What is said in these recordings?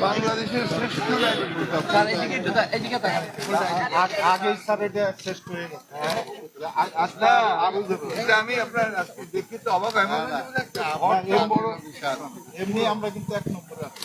বাংলাদেশের শ্রেষ্ঠ এমনি আমরা কিন্তু এক নম্বরে আছি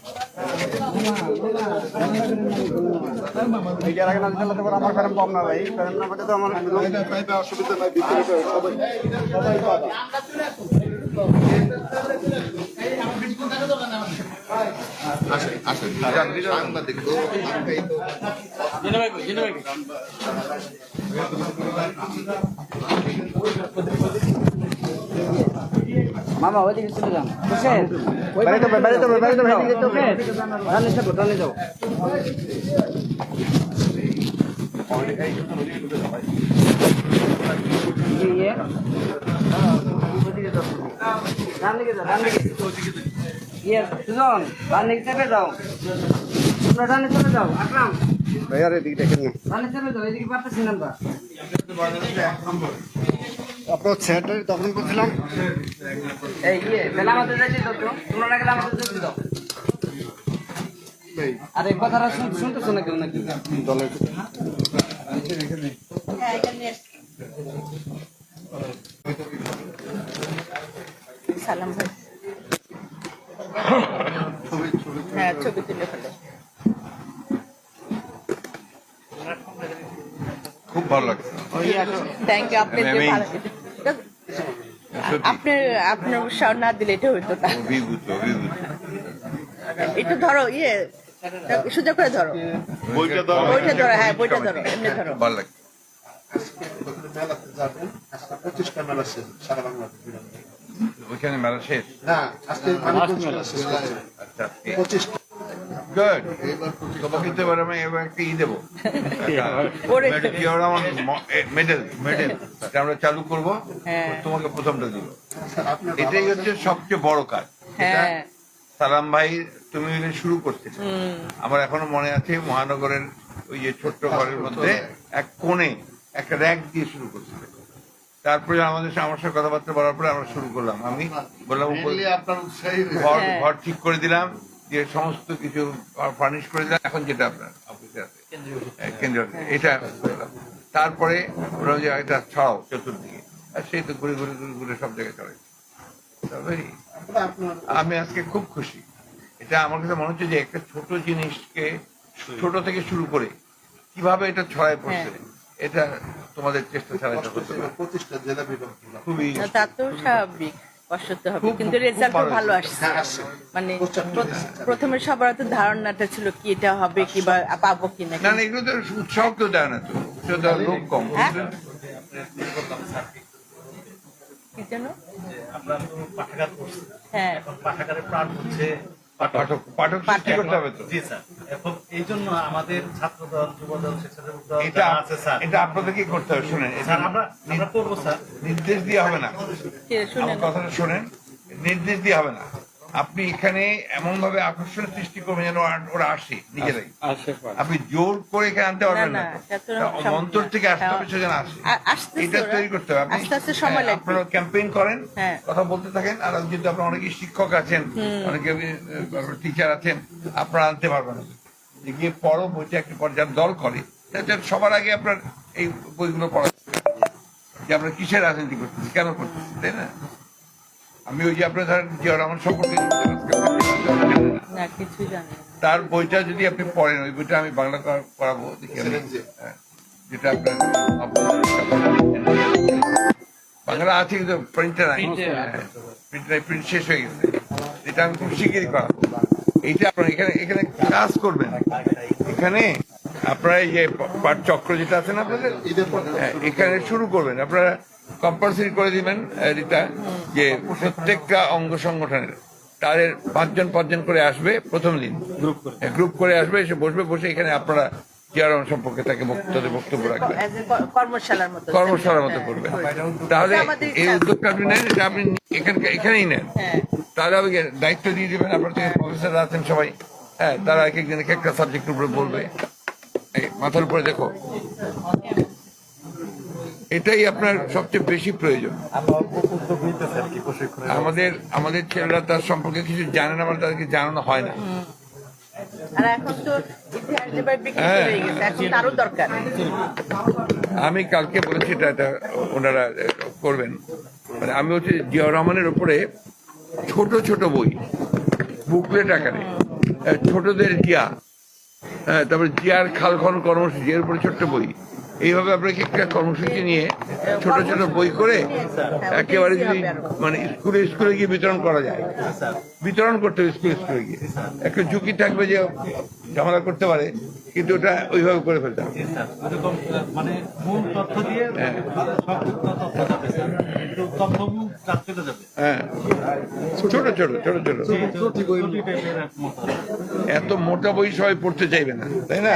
মিডিয়ার আগে না দিলে তো আমার ফেরম কম না ভাই ফেরম না হলে তো আমার অসুবিধা নাই সবাই সবাই পাবে আসেন আসেন। মামা ওইদিকে চলে যান। বাড়িতে বাড়িতে বাড়িতে বাড়িতে তো রান্না যাও রান্না যাও। সুজন রান্না চেপে যাও। তোমরা রান্না চলে যাও। আকরাম। ভাইয়ার এদিকে দেখেন না। রান্না চেপে যাও এদিকে পারতেছি না আপনার স্যারটা তখন বলছিলাম এই ইয়ে তাহলে আমাদের যাইতে তো তোমরা না গেলে আমাদের যেতে দাও আরে কথাটা শুন- শুনতেছো না কেউ নাকি? দলের সালাম ভাই। হ্যাঁ ছবি তুলে ফেলে। ভালো লাগছে। থ্যাংক ইউ আপনি যে ভালো আপনার আপনার উৎসাহ না দিলে এটা হইতো না। অভিভূত অভিভূত। একটু ধরো ইয়ে সোজা করে ধরো। বইটা তো বইটা ধরো হ্যাঁ বইটা ধরো এমনি ধরো। ভালো লাগছে। মেলাতে যাবেন আজকে পঁচিশটা মেলা শেষ? সারা বাংলাদেশ ওইখানে মেলা শেষ না আজকে শেষ আচ্ছা পঁচিশটা গুড তোমাকে তো এবার আমি এবার একটা ই দেবো। ওরে। মেডেল মেডেল আমরা চালু করব। হ্যাঁ। তোমাকে প্রথমটা দিব। এটাই হচ্ছে সবচেয়ে বড় কাজ। হ্যাঁ। সালাম ভাই তুমি এটা শুরু করতে আমার এখনও মনে আছে মহানগরের ওই যে ছোট্ট ঘরের মধ্যে এক কোণে একটা র্যাক দিয়ে শুরু করছিল। তারপরে আমাদের আমার সাথে কথাবার্তা বলার পরে আমরা শুরু করলাম। আমি বললাম উপরে আপনার ঘর হ্যাঁ। ঘর ঠিক করে দিলাম। দিয়ে সমস্ত কিছু ফার্নিশ করে দিলাম এখন যেটা আপনার অফিসে আছে। হ্যাঁ, কেন্দ্রীয় এটা তারপরে যে এটা ছড়াও চতুর্দিকে। আর সেই তো ঘুরে ঘুরে ঘুরে ঘুরে সব জায়গায় ছড়াই তবে আমি আজকে খুব খুশি। এটা আমার কাছে মনে হচ্ছে যে একটা ছোট জিনিসকে ছোট থেকে শুরু করে কীভাবে এটা ছড়ায় পড়ছে এটা তোমাদের চেষ্টা ছাড়া এটা হতে পারে। জেলা বিভাগ খুবই তা তো স্বাভাবিক। কষ্ট হবে। কিন্তু রেজাল্ট ভালো ভালো আসছে। মানে প্রথমে সবার তো ধারণাটা ছিল কি এটা হবে কি বা পাবো কি না না এগুলো তো উৎসাহ কেউ দেয় না তো। লোক কম। হ্যাঁ? কি যেন? হ্যাঁ। এখন পাঠাগারের প্রাণ হচ্ছে। পাঠক পাঠক সৃষ্টি করতে হবে তো। জি স্যার। এখন এই জন্য আমাদের স্বেচ্ছাসেবক এটা যারা আছে স্যার। এটা আপনাদেরকে করতে হবে। শুনেন আমরা আমরা করব স্যার। নির্দেশ দিয়ে হবে না। আমার কথাটা শোনেন। নির্দেশ দিয়ে হবে না। আপনি এখানে এমন ভাবে আকর্ষণ সৃষ্টি করবেন যেন ওরা- আসে নিজেরাই। আপনি জোর করে এখানে আনতে পারবেন না, অন্তর থেকে আসতে হবে হ্যাঁ। সেজন্য আসে। এটা তৈরি করতে হবে। আপনি হ্যাঁ। আপনারা ক্যাম্পেইন করেন হ্যাঁ। কথা বলতে থাকেন আর যদি আপনার অনেকে শিক্ষক আছেন অনেকে টিচার আছেন আপনারা আনতে পারবেন না। গিয়ে পড়ো বইটা একটা পর্যায়ের দল করে। সবার আগে আপনার এই বইগুলো পড়া যে আমরা কিসের রাজনীতি করতেছি কেন করতেছি তাই না? আমি ওই যে আপনার ধরেন জিয়া রহমান সম্পর্কে। তার বইটা যদি আপনি পড়েন ওই বইটা আমি বাংলা আমি। হ্যাঁ, যেটা আপনার বাংলা আছে কিন্তু প্রিন্টার প্রিন্টার প্রিন্ট শেষ হয়ে গেছে। এটা আমি খুব শিগগিরই করাবো। এইটা আপনার এখানে এখানে কাজ করবেন। এখানে আপনারা এই যে পাট চক্র যেটা আছে না আপনাদের? হ্যাঁ, এখানে শুরু করবেন। আপনারা কম্পালসারি করে দিবেন রিতা যে প্রত্যেকটা অঙ্গ সংগঠনের তাদের পাঁচজন পাঁচজন করে আসবে প্রথম দিন। গ্রুপ করে। গ্রুপ করে আসবে এসে বসবে বসে এখানে আপনারা চেয়ারম্যান সম্পর্কে তাকে বক্তব্য বক্তব্য রাখবেন। As কর্মশালার মতো। কর্মশালার মতো করবে। তাহলে এই উদ্যোগটা আপনি নেন এটা আপনি এখানকার এখানেই নেন। হ্যাঁ। তাহলে আমি দায়িত্ব দিয়ে দেবেন আপনার থেকে প্রফেসর আছেন সবাই। হ্যাঁ তারা এক একদিন এক একটা সাবজেক্টের উপরে বলবে। মাথার উপরে দেখো। এটাই আপনার সবচেয়ে বেশি প্রয়োজন। আমাদের আমাদের ছেলেরা তার সম্পর্কে কিছু জানে না মানে তাদেরকে জানানো হয় না। হ্যাঁ। গেছে এখন তারও দরকার। আমি কালকে বলেছি এটা এটা ওনারা করবেন। মানে আমি হচ্ছে জিয়া রহমানের উপরে ছোট ছোট বই বুকলেট আকারে ছোটদের জিয়া। হ্যাঁ তারপরে জিয়ার খালখন কর্মসূচি এর উপরে ছোট্ট বই। এইভাবে আপনাকে একটা কর্মসূচি নিয়ে ছোট ছোট বই করে একেবারে যদি মানে স্কুলে স্কুলে গিয়ে বিতরণ করা যায়। বিতরণ করতে হবে স্কুলে স্কুলে গিয়ে। একটা ঝুঁকি থাকবে যে ঝামেলা করতে পারে কিন্তু ওটা ওইভাবে করে ফেলতে হবে। মানে মূল তথ্য দিয়ে হ্যাঁ। ছোট ছোট ছোট ছোট। এত মোটা পড়তে চাইবে না, তাই না?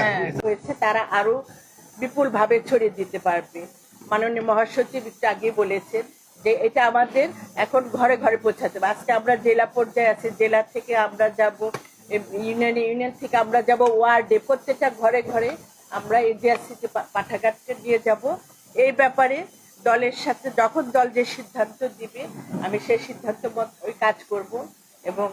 তারা আরও ছড়িয়ে দিতে পারবে। মাননীয় মহাসচিব আগে বলেছেন যে এটা আমাদের এখন ঘরে ঘরে পৌঁছাতে হবে। আজকে আমরা জেলা পর্যায়ে আছি, জেলা থেকে আমরা যাব ইউনিয়ন ইউনিয়ন থেকে আমরা যাব, ওয়ার্ডে প্রত্যেকটা ঘরে ঘরে আমরা এজিআরসিতে পাঠাগারকে দিয়ে যাব। এই ব্যাপারে দলের সাথে যখন দল যে সিদ্ধান্ত দিবে, আমি সেই সিদ্ধান্ত মত ওই কাজ করব এবং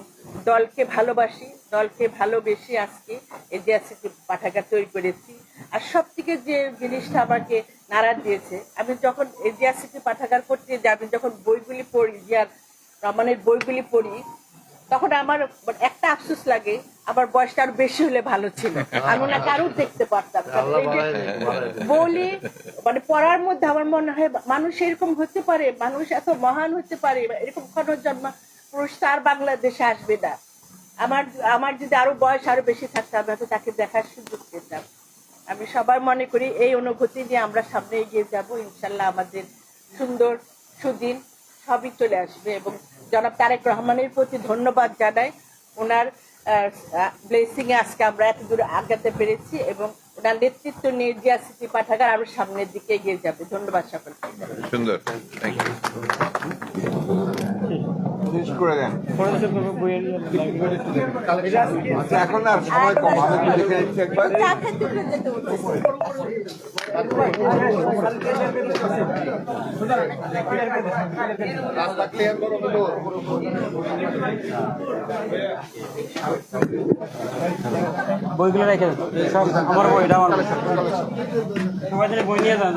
দলকে ভালোবাসি, দলকে ভালোবেসে আজকে এজিআরসিটি পাঠাগার তৈরি করেছি। আর সব থেকে যে জিনিসটা আমাকে নাড়া দিয়েছে, আমি যখন এজিআরসিটি পাঠাগার করতে যাই, আমি যখন বইগুলি পড়ি, জিয়ার রহমানের বইগুলি পড়ি তখন আমার একটা আফসোস লাগে আমার বয়সটা আরও বেশি হলে ভালো ছিল। আমি ওনাকে আরও দেখতে পারতাম। বলি মানে পড়ার মধ্যে আমার মনে হয় মানুষ এরকম হতে পারে মানুষ এত মহান হতে পারে এরকম কোনো জন্ম পুরুষ তো আর বাংলাদেশে আসবে না। আমার আমার যদি আরও বয়স আরও বেশি থাকতো আমি হয়তো তাকে দেখার সুযোগ পেতাম। আমি সবার মনে করি এই অনুভূতি নিয়ে আমরা সামনে এগিয়ে যাব ইনশাল্লাহ আমাদের সুন্দর সুদিন সবই চলে আসবে এবং জনাব তারেক রহমানের প্রতি ধন্যবাদ জানাই। ওনার ব্লেসিং আজকে আমরা এত দূর আগাতে পেরেছি এবং ওনার নেতৃত্ব নিয়ে জিয়া সিটি পাঠাগার আরও সামনের দিকে এগিয়ে যাবে। ধন্যবাদ সকলকে। সুন্দর। শেষ করে দেন। আচ্ছা, এখন আর সময় কম আমি একটু দেখে নিচ্ছি একবার। বইগুলো রেখে সব আমার বই এটা আমার বই। সবাই তাহলে বই নিয়ে যান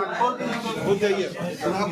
যান।